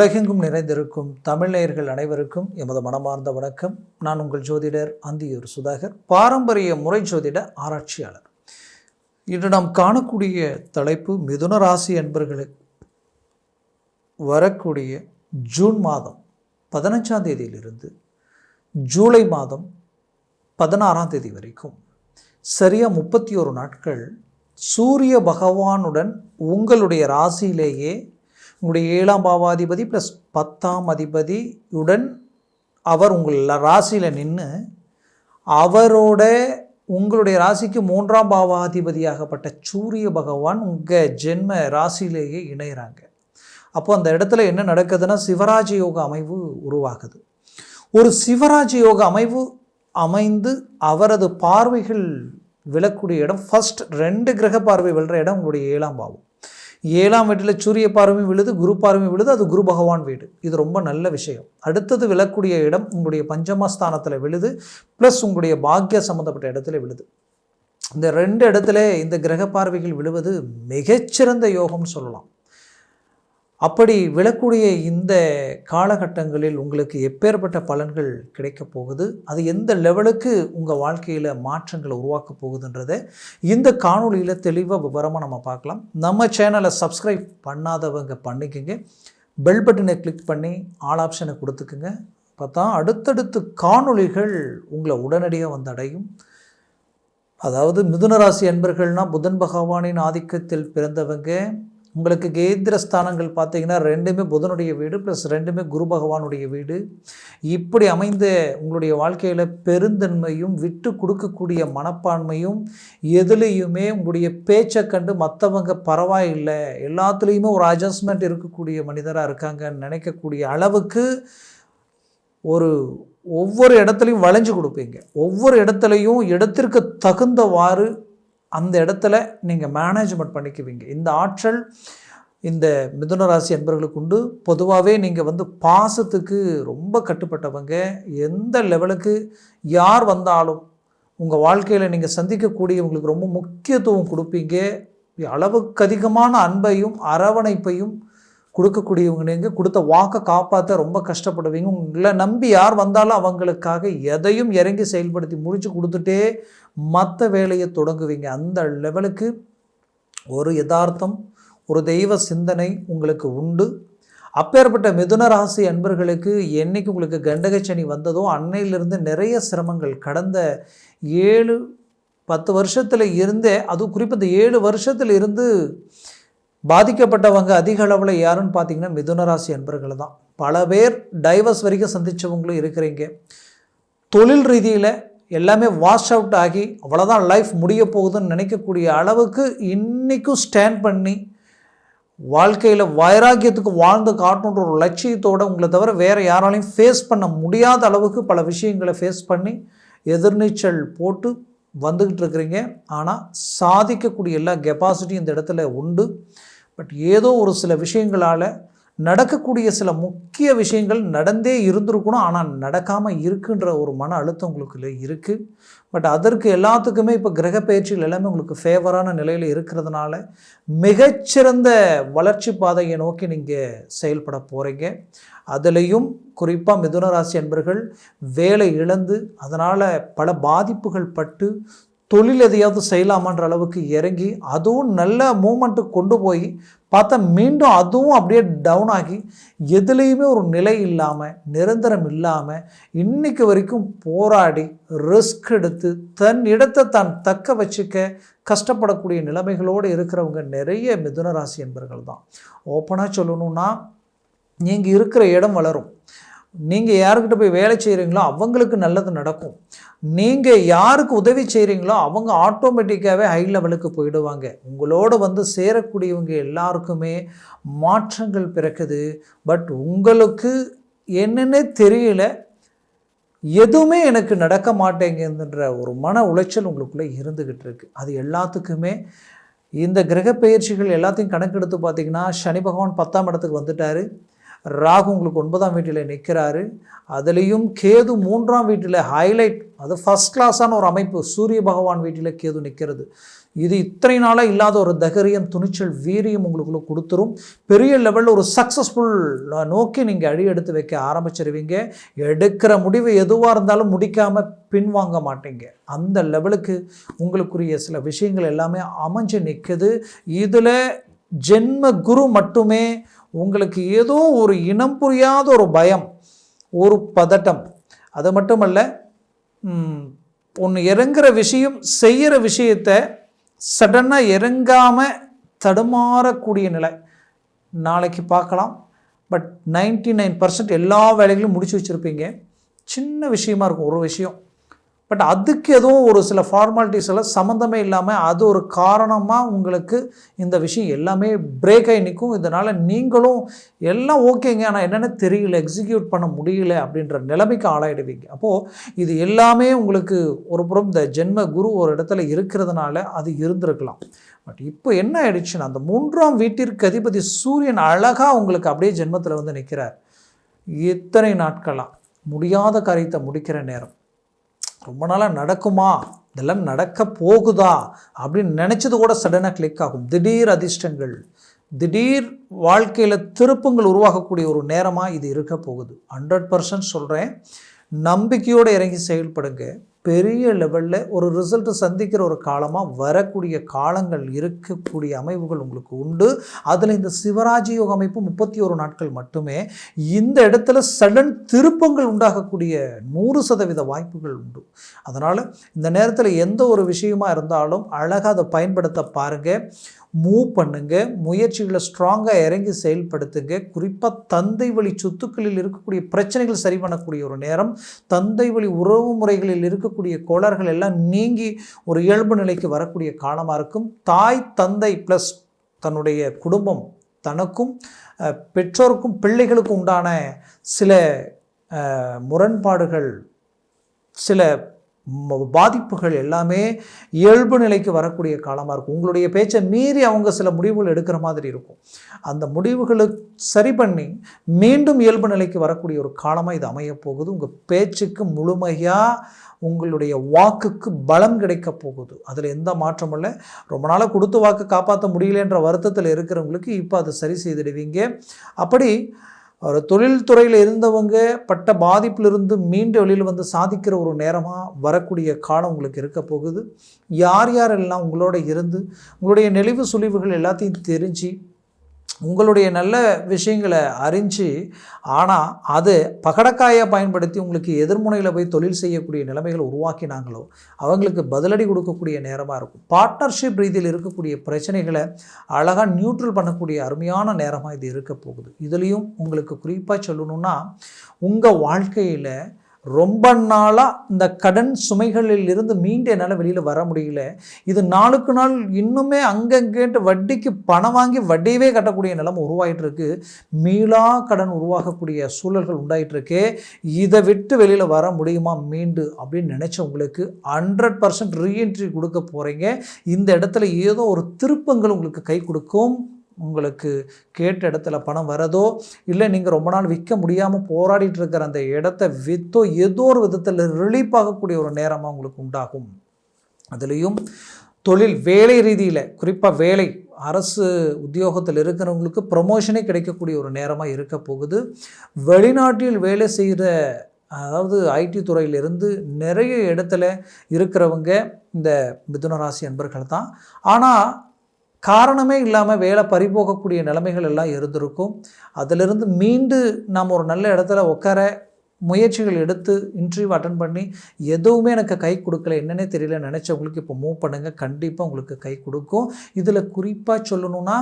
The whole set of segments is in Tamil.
உலகெங்கும் நிறைந்திருக்கும் தமிழ்நேயர்கள் அனைவருக்கும் எமது மனமார்ந்த வணக்கம். நான் உங்கள் ஜோதிடர் அந்தியூர் சுதாகர் பாரம்பரிய முறை ஜோதிட ஆராய்ச்சியாளர். இன்று நாம் காணக்கூடிய தலைப்பு மிதுன ராசி என்பர்களுக்கு வரக்கூடிய ஜூன் மாதம் பதினஞ்சாம் தேதியிலிருந்து ஜூலை மாதம் பதினாறாம் தேதி வரைக்கும் சரியாக முப்பத்தி ஒரு நாட்கள் சூரிய பகவானுடன் உங்களுடைய ராசியிலேயே உங்களுடைய ஏழாம் பாவாதிபதி ப்ளஸ் பத்தாம் அதிபதியுடன் அவர் உங்கள் ராசியில் நின்று அவரோட உங்களுடைய ராசிக்கு மூன்றாம் பாவாதிபதியாகப்பட்ட சூரிய பகவான் உங்கள் ஜென்ம ராசியிலேயே இணைகிறாங்க அப்போ அந்த இடத்துல என்ன நடக்குதுன்னா சிவராஜ யோக அமைவு உருவாகுது. ஒரு சிவராஜ யோக அமைவு அமைந்து அவரது பார்வைகள் விழக்கூடிய இடம் ஃபஸ்ட் ரெண்டு கிரக பார்வை விழுற இடம் உங்களுடைய ஏழாம் பாவம். ஏழாம் வீட்டில் சூரிய பார்வை விழுது குரு பார்வை விழுது அது குரு பகவான் வீடு. இது ரொம்ப நல்ல விஷயம். அடுத்தது விழக்கூடிய இடம் உங்களுடைய பஞ்சமஸ்தானத்தில் விழுது ப்ளஸ் உங்களுடைய பாக்கிய சம்மந்தப்பட்ட இடத்துல விழுது. இந்த ரெண்டு இடத்துல இந்த கிரக பார்வைகள் விழுவது மிகச்சிறந்த யோகம்னு சொல்லலாம். அப்படி விழக்கூடிய இந்த காலகட்டங்களில் உங்களுக்கு எப்பேற்பட்ட பலன்கள் கிடைக்கப் போகுது? அது எந்த லெவலுக்கு உங்கள் வாழ்க்கையில் மாற்றங்களை உருவாக்க போகுதுன்றதை இந்த காணொலியில் தெளிவாக விவரமாக நம்ம பார்க்கலாம். நம்ம சேனலை சப்ஸ்கிரைப் பண்ணாதவங்க பண்ணிக்கோங்க. பெல் பட்டனை கிளிக் பண்ணி ஆல் ஆப்ஷனை கொடுத்துக்குங்க. பார்த்தா அடுத்தடுத்து காணொளிகள் உங்களை உடனடியாக வந்து அடையும். அதாவது மிதுனராசி அன்பர்கள்னால் புதன் பகவானின் ஆதிக்கத்தில் பிறந்தவங்க. உங்களுக்கு கேந்திர ஸ்தானங்கள் பார்த்தீங்கன்னா ரெண்டுமே புதனுடைய வீடு ப்ளஸ் ரெண்டுமே குரு பகவானுடைய வீடு. இப்படி அமைந்த உங்களுடைய வாழ்க்கையில் பெருந்தன்மையும் விட்டு கொடுக்கக்கூடிய மனப்பான்மையும் எதுலேயுமே உங்களுடைய பேச்சை கண்டு மற்றவங்க பரவாயில்லை. எல்லாத்துலேயுமே ஒரு அட்ஜஸ்ட்மெண்ட் இருக்கக்கூடிய மனிதராக இருக்காங்கன்னு நினைக்கக்கூடிய அளவுக்கு ஒரு ஒவ்வொரு இடத்துலையும் வளைஞ்சு கொடுப்பீங்க. ஒவ்வொரு இடத்துலையும் இடத்திற்கு தகுந்தவாறு அந்த இடத்துல நீங்கள் மேனேஜ்மெண்ட் பண்ணிக்குவீங்க. இந்த ஆற்றல் இந்த மிதுன ராசி அன்பர்களுக்கு உண்டு. பொதுவாகவே நீங்கள் வந்து பாசத்துக்கு ரொம்ப கட்டுப்பட்டவங்க. எந்த லெவலுக்கு யார் வந்தாலும் உங்கள் வாழ்க்கையில் நீங்கள் சந்திக்கக்கூடியவங்களுக்கு ரொம்ப முக்கியத்துவம் கொடுப்பீங்க. அளவுக்கு அதிகமான அன்பையும் அரவணைப்பையும் கொடுக்கக்கூடியவங்க கொடுத்த வாக்கை காப்பாற்ற ரொம்ப கஷ்டப்படுவீங்க. உங்களை நம்பி யார் வந்தாலும் அவங்களுக்காக எதையும் இறங்கி செயல்படுத்தி முடித்து கொடுத்துட்டே மற்ற வேலையை தொடங்குவீங்க. அந்த லெவலுக்கு ஒரு யதார்த்தம் ஒரு தெய்வ சிந்தனை உங்களுக்கு உண்டு. அப்பேற்பட்ட மிதுன ராசி அன்பர்களுக்கு என்னைக்கு உங்களுக்கு கண்டகச்சனி வந்ததோ அன்னையிலிருந்து நிறைய சிரமங்கள். கடந்த ஏழு பத்து வருஷத்தில் இருந்தே அதுவும் குறிப்பாக இந்த ஏழு வருஷத்தில் இருந்து பாதிக்கப்பட்டவங்க அதிக அளவில் யாருன்னு பார்த்தீங்கன்னா மிதுனராசி அன்பர்கள் தான். பல பேர் டைவர்ஸ் வரைக்கும் சந்தித்தவங்களும் இருக்கிறீங்க. தொழில் ரீதியில் எல்லாமே வாஷ் அவுட் ஆகி அவ்வளோதான் லைஃப் முடிய போகுதுன்னு நினைக்கக்கூடிய அளவுக்கு இன்றைக்கும் ஸ்டாண்ட் பண்ணி வாழ்க்கையில் வைராக்கியத்துக்கு வாழ்ந்து காட்டணுன்ற ஒரு லட்சியத்தோடு உங்களை தவிர வேறு யாராலையும் ஃபேஸ் பண்ண முடியாத அளவுக்கு பல விஷயங்களை ஃபேஸ் பண்ணி எதிர்நீச்சல் போட்டு வந்துக்கிட்டு இருக்கிறீங்க ஆனால் சாதிக்கக்கூடிய எல்லா கெப்பாசிட்டியும் இந்த இடத்துல உண்டு. பட் ஏதோ ஒரு சில விஷயங்களால் நடக்கக்கூடிய சில முக்கிய விஷயங்கள் நடந்தே இருந்திருக்கணும். ஆனால் நடக்காமல் இருக்குன்ற ஒரு மன அழுத்தம் உங்களுக்கு இருக்குது பட் அதற்கு எல்லாத்துக்குமே இப்போ கிரக பயிற்சிகள் எல்லாமே உங்களுக்கு ஃபேவரான நிலையில் இருக்கிறதுனால மிகச்சிறந்த வளர்ச்சி பாதையை நோக்கி நீங்கள் செயல்பட போகிறீங்க அதுலேயும் குறிப்பாக மிதுனராசி அன்பர்கள் வேலை இழந்து அதனால் பல பாதிப்புகள் பட்டு தொழில் எதையாவது செய்யலாமான்ற அளவுக்கு இறங்கி அதுவும் நல்ல மூமெண்ட்டு கொண்டு போய் பார்த்தா மீண்டும் அதுவும் அப்படியே டவுன் ஆகி எதுலேயுமே ஒரு நிலை இல்லாமல் நிரந்தரம் இல்லாமல் இன்னைக்கு வரைக்கும் போராடி ரிஸ்க் எடுத்து தன் இடத்தை தான் தக்க வச்சுக்க கஷ்டப்படக்கூடிய நிலைமைகளோடு இருக்கிறவங்க நிறைய மிதுன ராசி என்பர்கள் தான் ஓப்பனாக சொல்லணுன்னா நீங்கள் இருக்கிற இடம் வளரும். நீங்கள் யாருக்கிட்ட போய் வேலை செய்கிறீங்களோ அவங்களுக்கு நல்லது நடக்கும். நீங்கள் யாருக்கு உதவி செய்கிறீங்களோ அவங்க ஆட்டோமேட்டிக்காகவே ஹை லெவலுக்கு போயிடுவாங்க. உங்களோட வந்து சேரக்கூடியவங்க எல்லாருக்குமே மாற்றங்கள் பிறக்குது. பட் உங்களுக்கு என்னென்னே தெரியல. எதுவுமே எனக்கு நடக்க மாட்டேங்குதுன்ற ஒரு மன உளைச்சல் உங்களுக்குள்ளே இருந்துக்கிட்டு இருக்குது அது எல்லாத்துக்குமே இந்த கிரக பயிற்சிகள் எல்லாத்தையும் கணக்கெடுத்து பார்த்தீங்கன்னா சனி பகவான் பத்தாம் இடத்துக்கு வந்துட்டார். ராகு உங்களுக்கு ஒன்பதாம் வீட்டில் நிற்கிறாரு. அதுலேயும் கேது மூன்றாம் வீட்டில் ஹைலைட் அது ஃபஸ்ட் கிளாஸான ஒரு அமைப்பு. சூரிய பகவான் வீட்டில் கேது நிற்கிறது. இது இத்தனை நாளாக இல்லாத ஒரு தகரியம் துணிச்சல் வீரியம் உங்களுக்குள்ள கொடுத்துரும். பெரிய லெவலில் ஒரு சக்ஸஸ்ஃபுல் நோக்கி நீங்கள் அழி எடுத்து வைக்க ஆரம்பிச்சிருவீங்க. எடுக்கிற முடிவு எதுவாக இருந்தாலும் முடிக்காமல் பின்வாங்க மாட்டீங்க. அந்த லெவலுக்கு உங்களுக்குரிய சில விஷயங்கள் எல்லாமே அமைஞ்சு நிற்குது இதில் ஜென்ம குரு மட்டுமே உங்களுக்கு ஏதோ ஒரு இனம் புரியாத ஒரு பயம் ஒரு பதட்டம். அது மட்டுமல்ல ஒன்று இறங்குற விஷயம் செய்கிற விஷயத்தை சடனாக இறங்காமல் தடுமாறக்கூடிய நிலை. நாளைக்கு பார்க்கலாம். பட் நைன்டி நைன் பர்சன்ட் எல்லா வேலைகளும் முடிச்சு வச்சுருப்பீங்க. சின்ன விஷயமா இருக்கும் ஒரு விஷயம். பட் அதுக்கு எதுவும் ஒரு சில ஃபார்மாலிட்டிஸ் எல்லாம் சம்மந்தமே இல்லாமல் அது ஒரு காரணமாக உங்களுக்கு இந்த விஷயம் எல்லாமே பிரேக் ஆகி நிற்கும். இதனால் நீங்களும் எல்லாம் ஓகேங்க ஆனால் என்னென்ன தெரியல எக்ஸிக்யூட் பண்ண முடியல அப்படின்ற நிலைமைக்கு ஆளாயிடுவீங்க. அப்போது இது எல்லாமே உங்களுக்கு ஒரு புறம் இந்த ஜென்ம குரு ஒரு இடத்துல இருக்கிறதுனால அது இருந்திருக்கலாம். பட் இப்போ என்ன ஆயிடுச்சுன்னா அந்த மூன்றாம் வீட்டிற்கு அதிபதி சூரியன் அழகாக உங்களுக்கு அப்படியே ஜென்மத்தில் வந்து நிற்கிறார் இத்தனை நாட்களாக முடியாத காரியத்தை முடிக்கிற நேரம். ரொம்ப நாளாக நடக்குமா? இதெல்லாம் நடக்க போகுதா? அப்படின்னு நினச்சது கூட சடனாக கிளிக் ஆகும். திடீர் அதிர்ஷ்டங்கள் திடீர் வாழ்க்கையில் திருப்பங்கள் உருவாகக்கூடிய ஒரு நேரமாக இது இருக்க போகுது. ஹண்ட்ரட் பர்சன்ட் சொல்கிறேன் நம்பிக்கையோடு இறங்கி செயல்படுங்க. பெரிய லெவலில் ஒரு ரிசல்ட்டு சந்திக்கிற ஒரு காலமாக வரக்கூடிய காலங்கள் இருக்கக்கூடிய அமைப்புகள் உங்களுக்கு உண்டு. அதில் இந்த சிவராஜ் யோக அமைப்பு முப்பத்தி ஒரு நாட்கள் மட்டுமே இந்த இடத்துல சடன் திருப்பங்கள் உண்டாகக்கூடிய நூறு சதவீத வாய்ப்புகள் உண்டு. அதனால் இந்த நேரத்தில் எந்த ஒரு விஷயமா இருந்தாலும் அழகாக அதை பயன்படுத்த பாருங்கள் மூவ் பண்ணுங்க. முயற்சிகளை ஸ்ட்ராங்காக இறங்கி செயல்படுத்துங்க. குறிப்பாக தந்தை வழி சொத்துக்களில் இருக்கக்கூடிய பிரச்சனைகள் சரி பண்ணக்கூடிய ஒரு நேரம். தந்தை வழி உறவு முறைகளில் இருக்கக்கூடிய கோளாறுகள் எல்லாம் நீங்கி ஒரு இயல்பு நிலைக்கு வரக்கூடிய காலமாக இருக்கும். தாய் தந்தை ப்ளஸ் தன்னுடைய குடும்பம் தனக்கும் பெற்றோருக்கும் பிள்ளைகளுக்கும் உண்டான சில முரண்பாடுகள் சில பாதிப்புகள் எல்லாமே இயல்பு நிலைக்கு வரக்கூடிய காலமாக இருக்கும். உங்களுடைய பேச்சை மீறி அவங்க சில முடிவுகள் எடுக்கிற மாதிரி இருக்கும். அந்த முடிவுகளை சரி பண்ணி மீண்டும் இயல்பு நிலைக்கு வரக்கூடிய ஒரு காலமாக இது அமையப்போகுது உங்கள் பேச்சுக்கு முழுமையாக உங்களுடைய வாக்குக்கு பலம் கிடைக்க போகுது. அதில் எந்த மாற்றமும் இல்லை. ரொம்ப நாளாக கொடுத்து வாக்கு காப்பாற்ற முடியலன்ற வருத்தத்தில் இருக்கிறவங்களுக்கு இப்போ அதை சரி செய்திடுவீங்க. அப்படி ஒரு தொழில்துறையில் இருந்தவங்க பட்ட பாதிப்பிலிருந்து மீண்டு வெளியில் வந்து சாதிக்கிற ஒரு நேரமாக வரக்கூடிய காலம் உங்களுக்கு இருக்க போகுது. யார் யாரெல்லாம் உங்களோட இருந்து உங்களுடைய நெளிவு சுழிவுகள் எல்லாத்தையும் தெரிஞ்சு உங்களுடைய நல்ல விஷயங்களை அறிஞ்சு ஆனால் அது பகடக்காயை பயன்படுத்தி உங்களுக்கு எதிர்முனையில் போய் தொழில் செய்யக்கூடிய நிலைமைகள் உருவாக்கினாங்களோ அவங்களுக்கு பதிலடி கொடுக்கக்கூடிய நேரமாக இருக்கும். பார்ட்னர்ஷிப் ரீதியில் இருக்கக்கூடிய பிரச்சனைகளை அழகாக நியூட்ரல் பண்ணக்கூடிய அருமையான நேரமாக இது இருக்க போகுது. இதுலேயும் உங்களுக்கு குறிப்பாக சொல்லணுன்னா உங்கள் வாழ்க்கையில் ரொம்ப நாளாக இந்த கடன் சுமைகளில் இருந்து மீண்டு என்னால் வெளியில் வர முடியல. இது நாளுக்கு நாள் இன்னுமே அங்கங்கேட்டு வட்டிக்கு பணம் வாங்கி வட்டியவே கட்டக்கூடிய நிலைமை உருவாகிட்டு இருக்கு மீளா கடன் உருவாகக்கூடிய சூழல்கள் உண்டாயிட்டு இருக்கு இதை விட்டு வெளியில் வர முடியுமா? மீண்டு அப்படின்னு நினச்ச உங்களுக்கு ஹண்ட்ரட் பர்சன்ட் ரீஎன்ட்ரி கொடுக்க போகிறீங்க இந்த இடத்துல ஏதோ ஒரு திருப்பங்கள் உங்களுக்கு கை கொடுக்கும். உங்களுக்கு கேட்ட இடத்துல பணம் வரதோ இல்லை நீங்கள் ரொம்ப நாள் விற்க முடியாமல் போராடிட்டு இருக்கிற அந்த இடத்த விற்றோ ஏதோ ஒரு விதத்தில் ரிலீஃப் ஆகக்கூடிய ஒரு நேரமாக உங்களுக்கு உண்டாகும். அதுலேயும் தொழில் வேலை ரீதியில் குறிப்பாக வேலை அரசு உத்தியோகத்தில் இருக்கிறவங்களுக்கு ப்ரமோஷனே கிடைக்கக்கூடிய ஒரு நேரமாக இருக்க போகுது. வெளிநாட்டில் வேலை செய்கிற அதாவது ஐடி துறையிலிருந்து நிறைய இடத்துல இருக்கிறவங்க இந்த மிதுனராசி அன்பர்கள் தான் ஆனால் காரணமே இல்லாமல் வேலை பறிபோகக்கூடிய நிலைமைகள் எல்லாம் இருந்திருக்கும். அதிலிருந்து மீண்டு நாம் ஒரு நல்ல இடத்துல உட்கார முயற்சிகள் எடுத்து இன்டர்வியூ அட்டன் பண்ணி எதுவுமே எனக்கு கை கொடுக்கல என்னன்னே தெரியல நினச்சவங்களுக்கு இப்போ மூவ் பண்ணுங்கள் கண்டிப்பாக உங்களுக்கு கை கொடுக்கும். இதில் குறிப்பாக சொல்லணுன்னா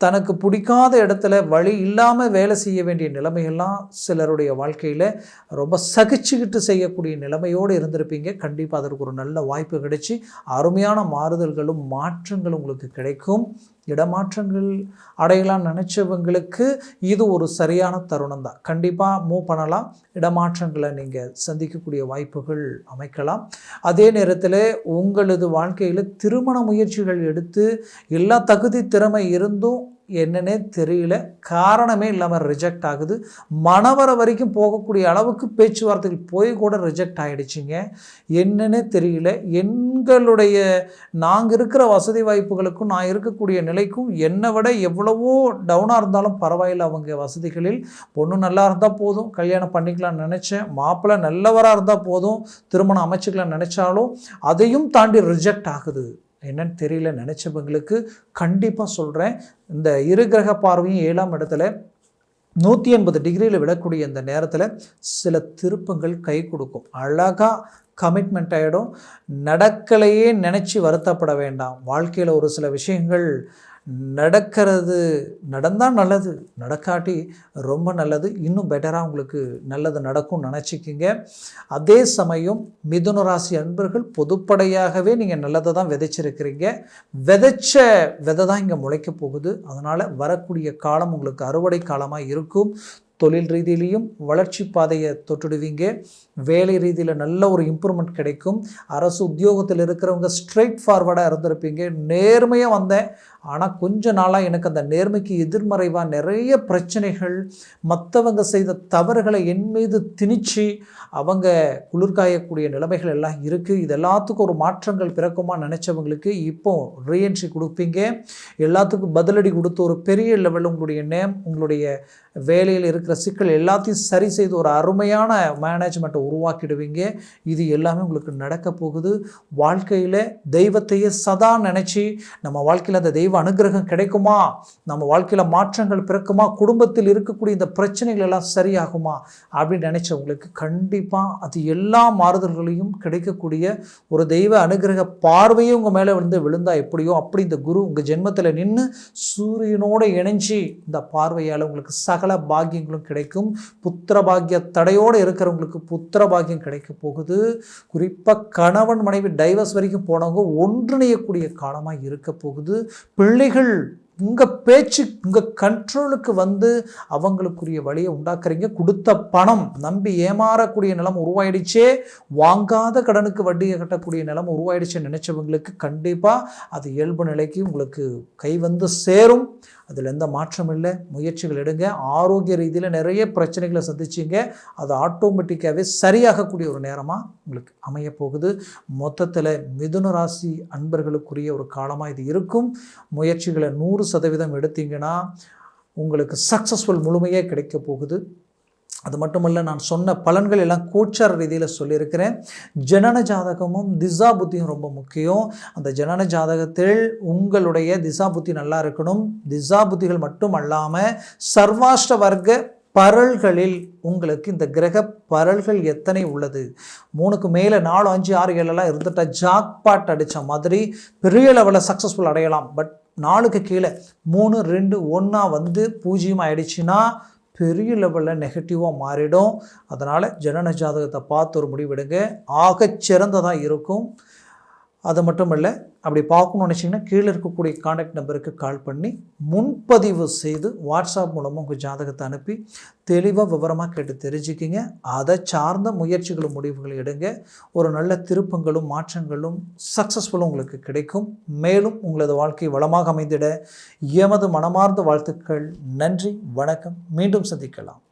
தனக்கு பிடிக்காத இடத்துல வழி இல்லாமல் வேலை செய்ய வேண்டிய நிலைமையெல்லாம் சிலருடைய வாழ்க்கையில் ரொம்ப சகிச்சுக்கிட்டு செய்யக்கூடிய நிலைமையோடு இருந்திருப்பீங்க. கண்டிப்பாக அதற்கு ஒரு நல்ல வாய்ப்பு கிடைச்சி அருமையான மாறுதல்களும் மாற்றங்களும் உங்களுக்கு கிடைக்கும். இடமாற்றங்கள் அடையலாம் நினச்சவங்களுக்கு இது ஒரு சரியான தருணம் தான். கண்டிப்பாக மூவ் பண்ணலாம். இடமாற்றங்களை நீங்கள் சந்திக்கக்கூடிய வாய்ப்புகள் அமைக்கலாம். அதே நேரத்தில் உங்களது வாழ்க்கையில் திருமண முயற்சிகள் எடுத்து எல்லா தகுதி திறமை இருந்தும் என்னன்னே தெரியல. காரணமே இல்லாமல் ரிஜெக்ட் ஆகுது. மணவர வரைக்கும் போகக்கூடிய அளவுக்கு பேச்சுவார்த்தைகள் போய் கூட ரிஜெக்ட் ஆகிடுச்சிங்க என்னன்னே தெரியல. எங்களுடைய நாங்கள் இருக்கிற வசதி வாய்ப்புகளுக்கும் நான் இருக்கக்கூடிய நிலைக்கும் என்னை விட எவ்வளவோ டவுனாக இருந்தாலும் பரவாயில்ல அவங்க வசதிகளில். பொண்ணு நல்லா இருந்தால் போதும். கல்யாணம் பண்ணிக்கலாம்னு நினச்சேன். மாப்பிள்ளை நல்லவராக இருந்தால் போதும். திருமணம் அமைச்சிக்கலாம்னு நினச்சாலும் அதையும் தாண்டி ரிஜெக்ட் ஆகுது. என்னன்னு தெரியல நினச்சவங்களுக்கு கண்டிப்பாக சொல்கிறேன் இந்த இரு கிரக பார்வையும் ஏழாம் இடத்துல நூற்றி எண்பது டிகிரியில் விடக்கூடிய இந்த நேரத்தில் சில திருப்பங்கள் கை கொடுக்கும். அழகாக கமிட்மெண்ட் ஆகிடும் நடக்கலையே நினச்சி வருத்தப்பட வேண்டாம். வாழ்க்கையில் ஒரு சில விஷயங்கள் நடக்கிறது நடந்தால் நல்லது நடக்காட்டி ரொம்ப நல்லது இன்னும் பெட்டராக உங்களுக்கு நல்லது நடக்கும்னு நினச்சிக்கிங்க. அதே சமயம் மிதுன ராசி அன்பர்கள் பொதுப்படையாகவே நீங்கள் நல்லதை தான் விதைச்சிருக்கிறீங்க. விதைச்ச விதை தான் இங்கே முளைக்க போகுது. அதனால் வரக்கூடிய காலம் உங்களுக்கு அறுவடை காலமாக இருக்கும். தொழில் ரீதியிலையும் வளர்ச்சி பாதையை தொட்டுடுவீங்க. வேலை ரீதியில் நல்ல ஒரு இம்ப்ரூவ்மெண்ட் கிடைக்கும். அரசு உத்தியோகத்தில் இருக்கிறவங்க ஸ்ட்ரைட் ஃபார்வர்டாக இருந்திருப்பீங்க. நேர்மையாக வந்தேன். ஆனால் கொஞ்ச நாளாக எனக்கு அந்த நேர்மைக்கு எதிர்மறைவாக நிறைய பிரச்சனைகள் மற்றவங்க செய்த தவறுகளை என் மீது திணிச்சு அவங்க குளிர்காயக்கூடிய நிலைமைகள் எல்லாம் இருக்குது இது எல்லாத்துக்கும் ஒரு மாற்றங்கள் பிறக்குமா நினச்சவங்களுக்கு இப்போ ரீஎன்ட்ரி கொடுப்பீங்க. எல்லாத்துக்கும் பதிலடி கொடுத்து ஒரு பெரிய லெவலில் உங்களுடைய நேம் உங்களுடைய வேலையில் இருக்கிற சிக்கல் எல்லாத்தையும் சரி செய்து ஒரு அருமையான மேனேஜ்மெண்ட்டை உருவாக்கிடுவீங்க. இது எல்லாமே உங்களுக்கு நடக்க போகுது. வாழ்க்கையில் தெய்வத்தையே சதா நினச்சி நம்ம வாழ்க்கையில் அந்த தெய்வ அனுகிரகம் கிடைக்குமா? நம்ம வாழ்க்கையில் மாற்றங்கள் பிறக்குமா? குடும்பத்தில் இருக்கக்கூடிய இந்த பிரச்சனைகள் எல்லாம் சரியாகுமா? அப்படின்னு நினச்சவங்களுக்கு கண்டிப்பாக அது எல்லா மாறுதல்களையும் கிடைக்கக்கூடிய ஒரு தெய்வ அனுகிரக பார்வையும் உங்கள் மேலே வந்து விழுந்தா எப்படியோ அப்படி இந்த குரு உங்கள் ஜென்மத்தில் நின்று சூரியனோடு இணைஞ்சி இந்த பார்வையால் உங்களுக்கு சகல பாக்கியங்களும் கிடைக்கும். புத்திர பாக்கிய தடையோடு இருக்கிறவங்களுக்கு புத்திர பாக்கியம் கிடைக்க போகுது. குறிப்பாக கணவன் மனைவி டைவர்ஸ் வரைக்கும் போனவங்க ஒன்றிணையக்கூடிய காலமாக இருக்க போகுது. பிள்ளைகள் உங்கள் பேச்சு உங்கள் கண்ட்ரோலுக்கு வந்து அவங்களுக்குரிய வழியை உண்டாக்குறீங்க. கொடுத்த பணம் நம்பி ஏமாறக்கூடிய நிலம் உருவாயிடுச்சே. வாங்காத கடனுக்கு வட்டியை கட்டக்கூடிய நிலம் உருவாயிடுச்சுன்னு நினச்சவங்களுக்கு கண்டிப்பாக அது இயல்பு நிலைக்கு உங்களுக்கு கை வந்து சேரும். அதில் எந்த மாற்றம் இல்லை. முயற்சிகள் எடுங்க. ஆரோக்கிய ரீதியில் நிறைய பிரச்சனைகளை சந்திச்சிங்க. அது ஆட்டோமேட்டிக்காகவே சரியாகக்கூடிய ஒரு நேரமாக உங்களுக்கு அமைய போகுது மொத்தத்தில் மிதுன ராசி அன்பர்களுக்குரிய ஒரு காலமாக இது இருக்கும். முயற்சிகளை நூறு சதவீதம் எடுத்தீங்கன்னா உங்களுக்கு சக்ஸஸ்ஃபுல் முழுமையாக கிடைக்க போகுது. அது மட்டுமல்ல நான் சொன்ன பலன்கள் எல்லாம் கோச்சார ரீதியில் சொல்லியிருக்கிறேன். ஜனன ஜாதகமும் திசா புத்தியும் ரொம்ப முக்கியம். அந்த ஜனன ஜாதகத்தில் உங்களுடைய திசா புத்தி நல்லா இருக்கணும். திசா புத்திகள் மட்டும் அல்லாமல் சர்வாஷ்ட வர்க்க பரல்களில் உங்களுக்கு இந்த கிரக பரல்கள் எத்தனை உள்ளது? மூணுக்கு மேலே நாலு அஞ்சு ஆறு ஏழெல்லாம் இருந்துட்டா ஜாக்பாட் அடித்த மாதிரி பெரிய லெவலில் சக்ஸஸ்ஃபுல் அடையலாம். பட் நாலுக்கு கீழே மூணு ரெண்டு ஒன்றா வந்து பூஜ்ஜியம் ஆயிடுச்சுன்னா பெரிய லெவலில் நெகட்டிவாக மாறிடும். அதனால் ஜனன ஜாதகத்தை பார்த்து ஒரு முடிவெடுங்க ஆகச் சிறந்ததாக இருக்கும். அது மட்டும் இல்லை அப்படி பார்க்கணும்னு நினச்சிங்கன்னா கீழே இருக்கக்கூடிய காண்டாக்ட் நம்பருக்கு கால் பண்ணி முன்பதிவு செய்து வாட்ஸ்அப் மூலமாக உங்கள் ஜாதகத்தை அனுப்பி தெளிவாக விவரமாக கேட்டு தெரிஞ்சுக்கிங்க. அதை சார்ந்த முயற்சிகளும் முடிவுகளும் எடுங்க. ஒரு நல்ல திருப்பங்களும் மாற்றங்களும் சக்ஸஸ்ஃபுல்லும் உங்களுக்கு கிடைக்கும். மேலும் உங்களது வாழ்க்கை வளமாக அமைந்திட எமது மனமார்ந்த வாழ்த்துக்கள். நன்றி வணக்கம். மீண்டும் சந்திக்கலாம்.